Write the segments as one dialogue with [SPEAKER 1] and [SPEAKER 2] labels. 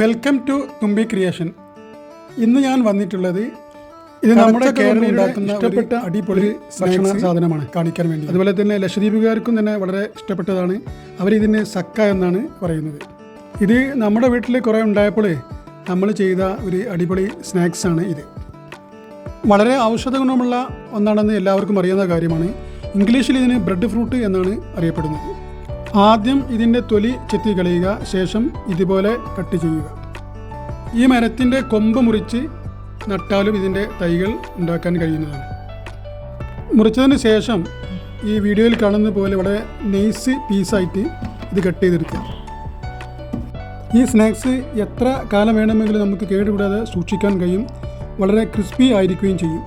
[SPEAKER 1] Welcome to തുമ്പി creation ഇന്ന് ഞാൻ വന്നിട്ടുള്ളത് ഇത് നമ്മുടെ കേരളം ഉണ്ടാക്കുന്ന ഇഷ്ടപ്പെട്ട അടിപൊളി ഭക്ഷണ സാധനമാണ് കാണിക്കാൻ വേണ്ടി. അതുപോലെ തന്നെ ലക്ഷദ്വീപുകാർക്കും തന്നെ വളരെ ഇഷ്ടപ്പെട്ടതാണ്. അവരിതിന് സക്ക എന്നാണ് പറയുന്നത്. ഇത് നമ്മുടെ വീട്ടിൽ കുറേ ഉണ്ടായപ്പോൾ നമ്മൾ ചെയ്ത ഒരു അടിപൊളി സ്നാക്സ് ആണ് ഇത്. വളരെ ഔഷധ ഗുണമുള്ള ഒന്നാണെന്ന് എല്ലാവർക്കും അറിയാവുന്ന കാര്യമാണ്. ഇംഗ്ലീഷിൽ ഇതിന് ബ്രെഡ് ഫ്രൂട്ട് എന്നാണ് അറിയപ്പെടുന്നത്. ആദ്യം ഇതിന്റെ തൊലി ചെത്തി കളയുക ശേഷം ഇതുപോലെ കട്ട് ചെയ്യുക. ഈ മരത്തിന്റെ കൊമ്പ് മുറിച്ച് നട്ടാലും ഇതിന്റെ തൈകൾ ഉണ്ടാക്കാൻ കഴിയുന്നതാണ്. മുറിച്ചതിന് ശേഷം ഈ വീഡിയോയിൽ കാണുന്ന പോലെ വളരെ നെയ്സ് പീസായിട്ട് ഇത് കട്ട് ചെയ്തെടുക്കുക. ഈ സ്നാക്സ് എത്ര കാലം വേണമെങ്കിലും നമുക്ക് കേടുകൂടാതെ സൂക്ഷിക്കാൻ കഴിയും വളരെ ക്രിസ്പി ആയിരിക്കുകയും ചെയ്യും.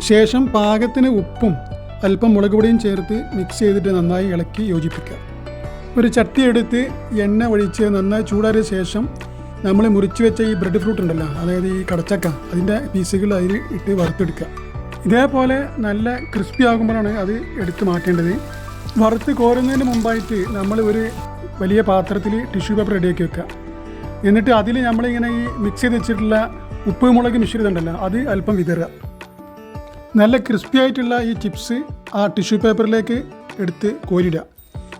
[SPEAKER 1] ശേഷം പാകത്തിന് ഉപ്പും അല്പം മുളക് പൊടിയും ചേർത്ത് മിക്സ് ചെയ്തിട്ട് നന്നായി ഇളക്കി യോജിപ്പിക്കുക. ഒരു ചട്ടി എടുത്ത് എണ്ണ ഒഴിച്ച് നന്നായി ചൂടാറിയ ശേഷം നമ്മൾ മുറിച്ച് വെച്ച ഈ ബ്രെഡ് ഫ്രൂട്ട് ഉണ്ടല്ലോ അതായത് ഈ കടച്ചക്ക അതിന്റെ പീസുകൾ അതിൽ ഇട്ട് വറുത്തെടുക്കുക. ഇതേപോലെ നല്ല ക്രിസ്പി ആകുമ്പോഴാണ് അത് എടുത്ത് മാറ്റേണ്ടത്. വറുത്ത് കോരുന്നതിന് മുമ്പായിട്ട് നമ്മൾ ഒരു വലിയ പാത്രത്തിൽ ടിഷ്യൂ പേപ്പർ റെഡിയാക്കി വെക്കുക. എന്നിട്ട് അതിൽ നമ്മളിങ്ങനെ ഈ മിക്സ് ചെയ്ത് വെച്ചിട്ടുള്ള ഉപ്പ് മുളക് മിശ്രിതം ഉണ്ടല്ലോ അത് അല്പം വിതറുക. നല്ല ക്രിസ്പി ആയിട്ടുള്ള ഈ ചിപ്സ് ആ ടിഷ്യൂ പേപ്പറിലേക്ക് എടുത്ത് കോരിടുക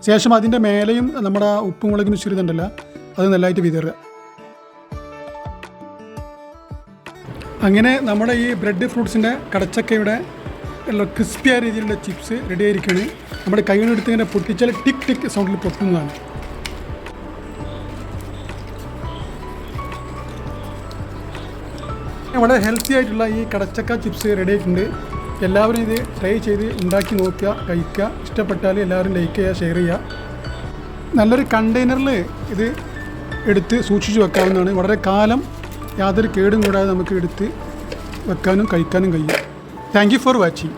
[SPEAKER 1] ശേഷം അതിന്റെ മേലെയും നമ്മുടെ ഉപ്പും മുളകും മിശ്രിതം ഉണ്ടല്ലോ അത് നല്ലതായിട്ട് വിതറുക. അങ്ങനെ നമ്മുടെ ഈ ബ്രെഡ് ഫ്രൂട്ട്സിന്റെ കടച്ചക്കയുടെ ഉള്ള ക്രിസ്പിയായ രീതിയിലുള്ള ചിപ്സ് റെഡി ആയിരിക്കുകയാണ്. നമ്മുടെ കൈകൊണ്ടെടുത്ത് ഇങ്ങനെ പൊട്ടിച്ചാൽ ടിക് ടിക് സൗണ്ടിൽ പൊട്ടുന്നതാണ്. വളരെ ഹെൽത്തി ആയിട്ടുള്ള ഈ കടച്ചക്ക ചിപ്സ് റെഡി ആയിട്ടുണ്ട്. എല്ലാവരും ഇത് ട്രൈ ചെയ്ത് ഉണ്ടാക്കി നോക്കുക കഴിക്കുക. ഇഷ്ടപ്പെട്ടാൽ എല്ലാവരും ലൈക്ക് ചെയ്യുക ഷെയർ ചെയ്യുക. നല്ലൊരു കണ്ടെയ്നറിൽ ഇത് എടുത്ത് സൂക്ഷിച്ച് വെക്കാവുന്നതാണ്. വളരെ കാലം യാതൊരു കേടും കൂടാതെ നമുക്ക് എടുത്ത് വെക്കാനും കഴിക്കാനും കഴിയും. Thank for watching